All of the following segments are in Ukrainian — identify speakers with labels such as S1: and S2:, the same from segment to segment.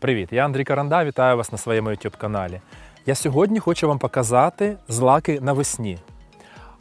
S1: Привіт, я Андрій Каранда, вітаю вас на своєму YouTube каналі. Я сьогодні хочу вам показати злаки навесні.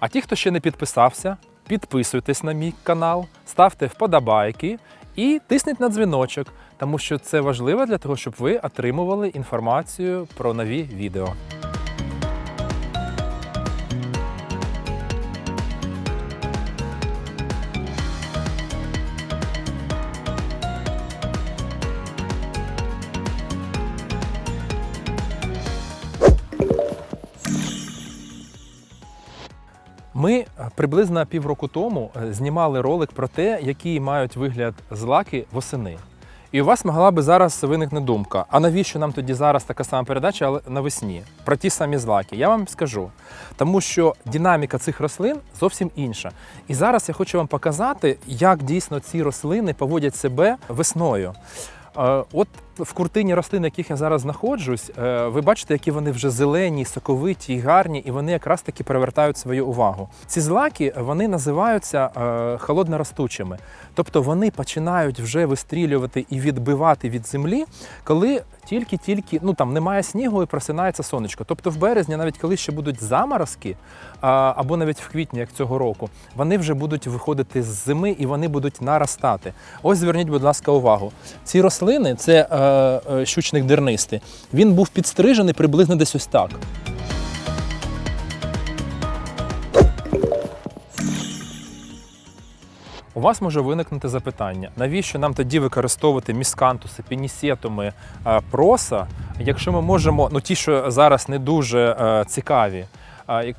S1: А ті, хто ще не підписався, підписуйтесь на мій канал, ставте вподобайки і тисніть на дзвіночок, тому що це важливо для того, щоб ви отримували інформацію про нові відео. Приблизно півроку тому е, знімали ролик про те, які мають вигляд злаки восени. І у вас могла би зараз виникне думка: а навіщо нам тоді зараз така сама передача, але навесні? Про ті самі злаки? Я вам скажу. Тому що динаміка цих рослин зовсім інша. І зараз я хочу вам показати, як дійсно ці рослини поводять себе весною. Е, От в куртині рослин, на яких я зараз знаходжусь, е, ви бачите, які вони вже зелені, соковиті і гарні, і вони якраз таки привертають свою увагу. Ці злаки вони називаються е, холодноростучими, тобто вони починають вже вистрілювати і відбивати від землі, коли тільки-тільки ну там немає снігу і просинається сонечко. Тобто в березні, навіть коли ще будуть заморозки, або навіть в квітні, як цього року, вони вже будуть виходити з зими і вони будуть наростати. Ось зверніть, будь ласка, увагу. Ці рослини це е, е, щучник дернистий. Він був підстрижений приблизно десь ось так. У вас може виникнути запитання, навіщо нам тоді використовувати міскантуси, пінісетуми, е, проса, якщо ми можемо, ну ті, що зараз не дуже е, цікаві,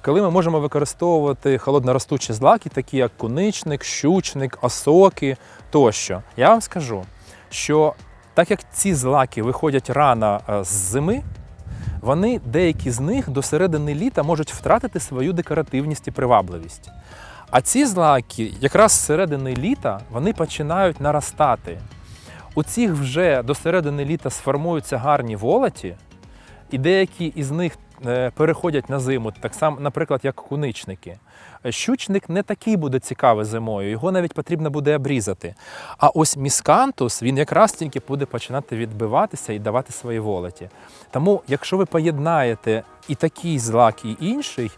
S1: коли ми можемо використовувати холодноростучі злаки, такі як куничник, щучник, осоки тощо. Я вам скажу, що так як ці злаки виходять рано е, з зими, вони деякі з них до середини літа можуть втратити свою декоративність і привабливість. А ці злаки, якраз з середини літа, вони починають наростати. У цих вже до середини літа сформуються гарні волоті, і деякі із них переходять на зиму, так само, наприклад, як куничники. Щучник не такий буде цікавий зимою, його навіть потрібно буде обрізати. А ось міскантус він якраз тільки буде починати відбиватися і давати свої волоті. Тому, якщо ви поєднаєте і такий злак, і інший,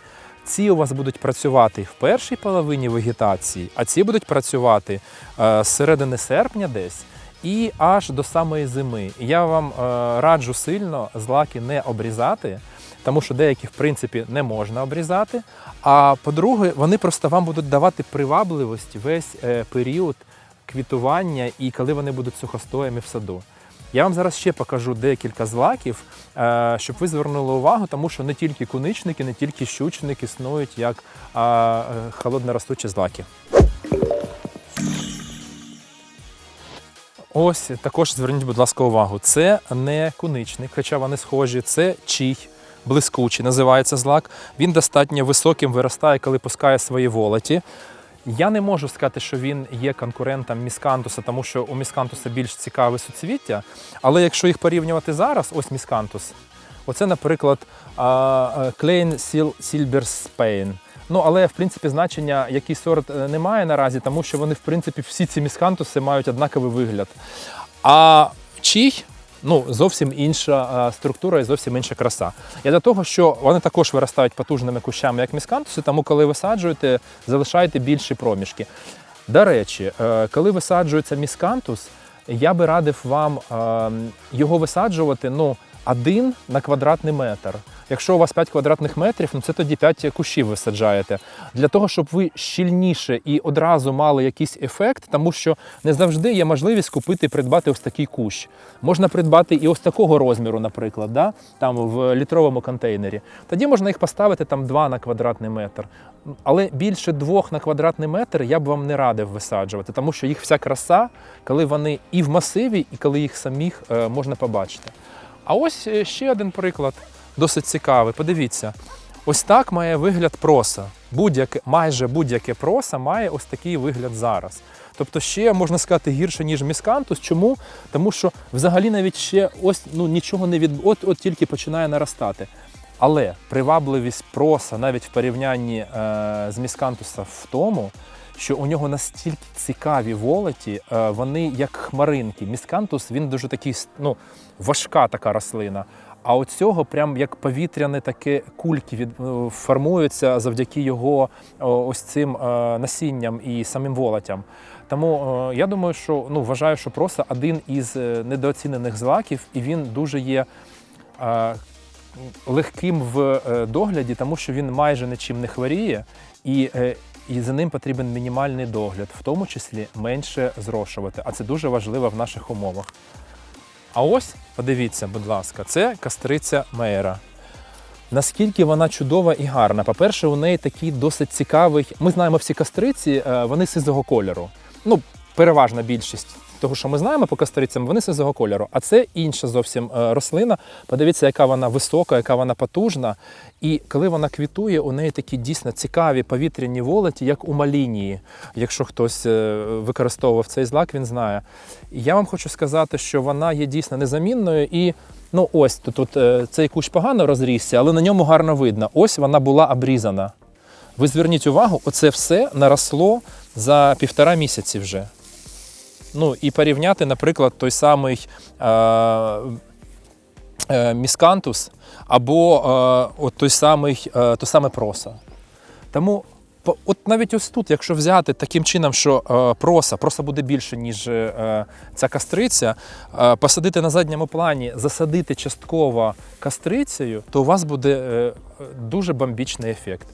S1: ці у вас будуть працювати в першій половині вегетації, а ці будуть працювати е, з середини серпня десь і аж до самої зими. Я вам е, раджу сильно злаки не обрізати, тому що деякі, в принципі, не можна обрізати. А по-друге, вони просто вам будуть давати привабливість весь е, період квітування і коли вони будуть сухостоями в саду. Я вам зараз ще покажу декілька злаків, е, щоб ви звернули увагу, тому що не тільки куничники, не тільки щучники існують як е, холодноростучі злаки. Ось також зверніть, будь ласка, увагу. Це не куничник, хоча вони схожі, це чій. Блискучий називається злак. Він достатньо високим виростає, коли пускає свої волоті. Я не можу сказати, що він є конкурентом міскантуса, тому що у міскантуса більш цікаве суцвіття. Але якщо їх порівнювати зараз, ось міскантус. Оце, наприклад, Klein Silver Spain. Ну, але в принципі значення, який сорт е, немає наразі, тому що вони, в принципі, всі ці міскантуси мають однаковий вигляд. А чий ну, зовсім інша е, структура і зовсім інша краса. Я до того, що вони також виростають потужними кущами, як міскантуси, тому коли висаджуєте, залишаєте більші проміжки. До речі, е, коли висаджується міскантус, я би радив вам е, його висаджувати ну, один на квадратний метр. Якщо у вас 5 квадратних метрів, ну це тоді 5 кущів ви саджаєте. Для того, щоб ви щільніше і одразу мали якийсь ефект, тому що не завжди є можливість купити і придбати ось такий кущ. Можна придбати і ось такого розміру, наприклад, да? там в літровому контейнері. Тоді можна їх поставити там 2 на квадратний метр. Але більше двох на квадратний метр я б вам не радив висаджувати, тому що їх вся краса, коли вони і в масиві, і коли їх самих е, можна побачити. А ось е, ще один приклад, досить цікавий. Подивіться, ось так має вигляд проса. Будь-яке, майже будь-яке проса має ось такий вигляд зараз. Тобто ще можна сказати гірше, ніж міскантус. Чому? Тому що взагалі навіть ще ось ну нічого не від от, от тільки починає наростати. Але привабливість проса навіть в порівнянні е, з міскантуса в тому, що у нього настільки цікаві волоті, е, вони як хмаринки. Міскантус він дуже такий ну, важка така рослина. А у цього прям як повітряне таке кульки від, е, формуються завдяки його ось цим е, насінням і самим волотям. Тому я думаю, що ну, вважаю, що просто один із недооцінених злаків, і він дуже є легким в догляді, тому що він майже нічим не хворіє, і, і за ним потрібен мінімальний догляд, в тому числі менше зрошувати. А це дуже важливо в наших умовах. А ось, подивіться, будь ласка, це кастриця Мейера. Наскільки вона чудова і гарна. По-перше, у неї такий досить цікавий. Ми знаємо всі кастриці, е, вони сизого кольору. Ну, переважна більшість того, що ми знаємо по кастрицям, вони сизого кольору. А це інша зовсім е, рослина. Подивіться, яка вона висока, яка вона потужна. І коли вона квітує, у неї такі дійсно цікаві повітряні волоті, як у малінії. Якщо хтось е, використовував цей злак, він знає. Я вам хочу сказати, що вона є дійсно незамінною і. Ну, ось тут, тут е, цей кущ погано розрісся, але на ньому гарно видно. Ось вона була обрізана. Ви зверніть увагу, оце все наросло за півтора місяці вже. Ну і порівняти, наприклад, той самий е, е, міскантус або е, от той самий, е, то саме проса. Тому от навіть ось тут, якщо взяти таким чином, що е, проса, проса буде більше, ніж е, ця кастриця, е, посадити на задньому плані, засадити частково кастрицею, то у вас буде е, дуже бомбічний ефект.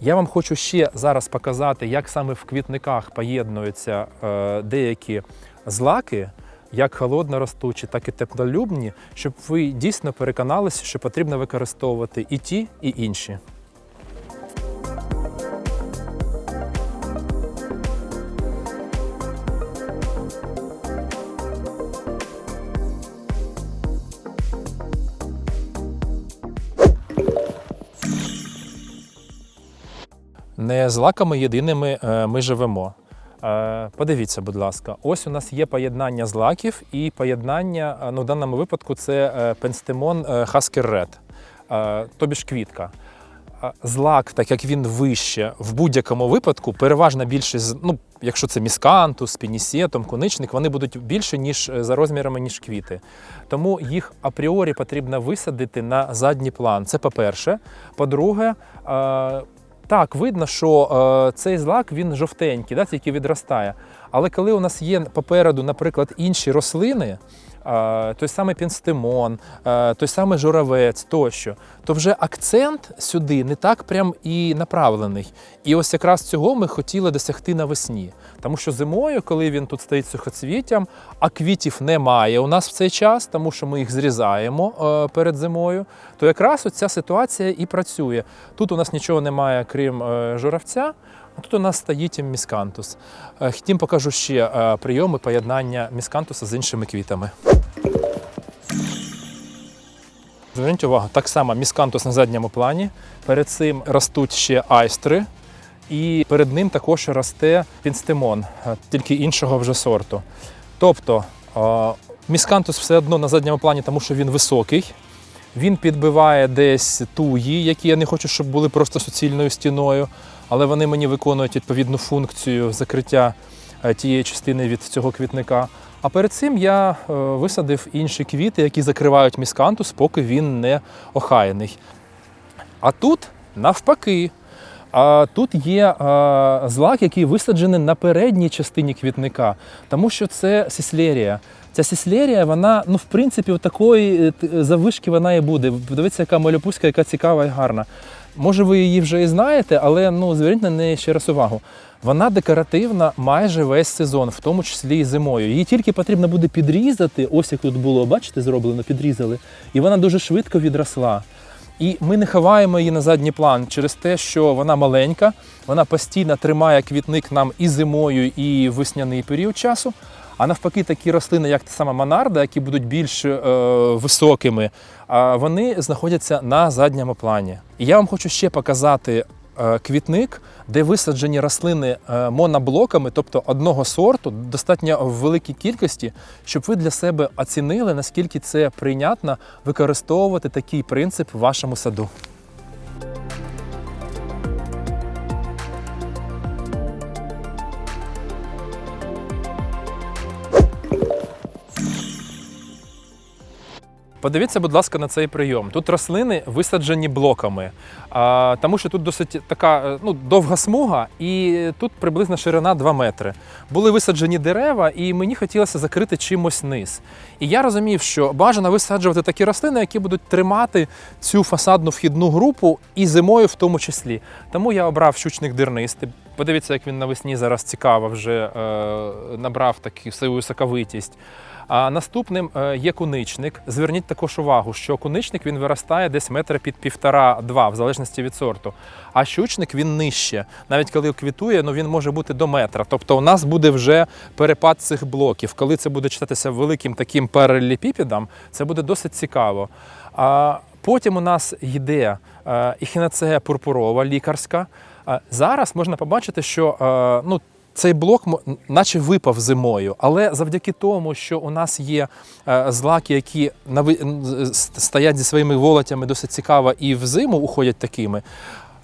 S1: Я вам хочу ще зараз показати, як саме в квітниках поєднуються е, деякі злаки, як холодноростучі, так і теплолюбні, щоб ви дійсно переконалися, що потрібно використовувати і ті, і інші. Не злаками єдиними е, ми живемо. Е, Подивіться, будь ласка, ось у нас є поєднання злаків і поєднання, е, ну в даному випадку це пенстемон Хаскер е, тобі ж квітка. Злак, так як він вище, в будь-якому випадку, переважна більшість, ну, якщо це міскантус, пінісетом, коничник, вони будуть більше, ніж за розмірами, ніж квіти. Тому їх апріорі потрібно висадити на задній план. Це по-перше. По-друге, так, видно, що е, цей злак він жовтенький, да, тільки відростає. Але коли у нас є попереду, наприклад, інші рослини, той самий пінстемон, е, той самий журавець тощо, то вже акцент сюди не так прям і направлений. І ось якраз цього ми хотіли досягти навесні. Тому що зимою, коли він тут стоїть сухоцвіттям, а квітів немає у нас в цей час, тому що ми їх зрізаємо е, перед зимою, то якраз оця ситуація і працює. Тут у нас нічого немає, крім е, журавця. Тут у нас стоїть міскантус. Е, Хотім покажу ще е, прийоми поєднання міскантуса з іншими квітами. Зверніть увагу, так само міскантус на задньому плані. Перед цим ростуть ще айстри, і перед ним також росте пінстемон, е, тільки іншого вже сорту. Тобто міскантус все одно на задньому плані, тому що він високий. Він підбиває десь туї, які я не хочу, щоб були просто суцільною стіною, але вони мені виконують відповідну функцію закриття е, тієї частини від цього квітника. А перед цим я е, висадив інші квіти, які закривають міскантус, поки він не охаяний. А тут навпаки. А тут є а, злак, який висаджений на передній частині квітника, тому що це сіслерія. Ця сіслерія, вона, ну, в принципі, такої е, завишки вона і буде. Подивіться, яка малюпуська, яка цікава і гарна. Може, ви її вже і знаєте, але ну, зверніть на неї ще раз увагу. Вона декоративна майже весь сезон, в тому числі і зимою. Її тільки потрібно буде підрізати, ось як тут було, бачите, зроблено, підрізали, і вона дуже швидко відросла. І ми не ховаємо її на задній план через те, що вона маленька, вона постійно тримає квітник нам і зимою, і весняний період часу. А навпаки, такі рослини, як та сама монарда, які будуть більш е, високими, а вони знаходяться на задньому плані. І я вам хочу ще показати е, квітник, де висаджені рослини е, моноблоками, тобто одного сорту, достатньо в великій кількості, щоб ви для себе оцінили, наскільки це прийнятно використовувати такий принцип в вашому саду. Подивіться, будь ласка, на цей прийом. Тут рослини висаджені блоками, тому що тут досить така е, ну, довга смуга, і тут приблизно ширина 2 метри. Були висаджені дерева, і мені хотілося закрити чимось низ. І я розумів, що бажано висаджувати такі рослини, які будуть тримати цю фасадну вхідну групу і зимою в тому числі. Тому я обрав щучник дернистий. Подивіться, як він навесні зараз цікаво вже е, набрав таку свою соковитість. А наступним е, є куничник. Зверніть також увагу, що куничник він виростає десь метра під півтора-два, в залежності від сорту. А щучник він нижче. Навіть коли квітує, ну він може бути до метра. Тобто у нас буде вже перепад цих блоків. Коли це буде читатися великим таким паралелепіпедом, це буде досить цікаво. А потім у нас йде е, ехінацея пурпурова, лікарська. Зараз можна побачити, що е, ну, цей блок наче випав зимою, але завдяки тому, що у нас є е, злаки, які стоять зі своїми волотями досить цікаво і в зиму уходять такими.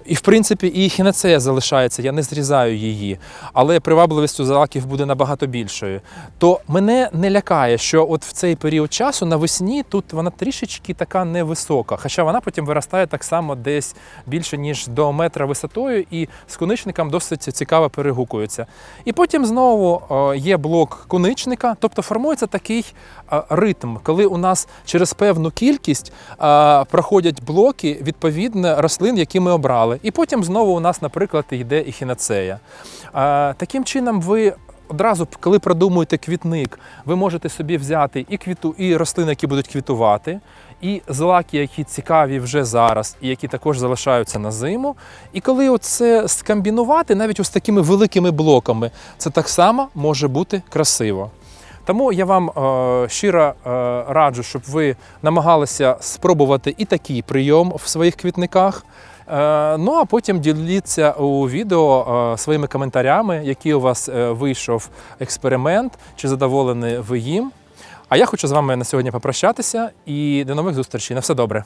S1: І в принципі, і хінацея залишається, я не зрізаю її, але привабливість у злаків буде набагато більшою. То мене не лякає, що от в цей період часу навесні тут вона трішечки така невисока, хоча вона потім виростає так само десь більше ніж до метра висотою, і з коничником досить цікаво перегукується. І потім знову е, є блок коничника, тобто формується такий е, ритм, коли у нас через певну кількість е, проходять блоки відповідно рослин, які ми обрали. І потім знову у нас, наприклад, йде ехінацея. Таким чином, ви. Одразу, коли продумуєте квітник, ви можете собі взяти і квіту, і рослини, які будуть квітувати, і злаки, які цікаві вже зараз, і які також залишаються на зиму. І коли це скомбінувати, навіть ось такими великими блоками, це так само може бути красиво. Тому я вам е, щиро е, раджу, щоб ви намагалися спробувати і такий прийом в своїх квітниках. Е, ну а потім діліться у відео е, своїми коментарями, який у вас е, вийшов експеримент, чи задоволені ви їм. А я хочу з вами на сьогодні попрощатися і до нових зустрічей. На все добре.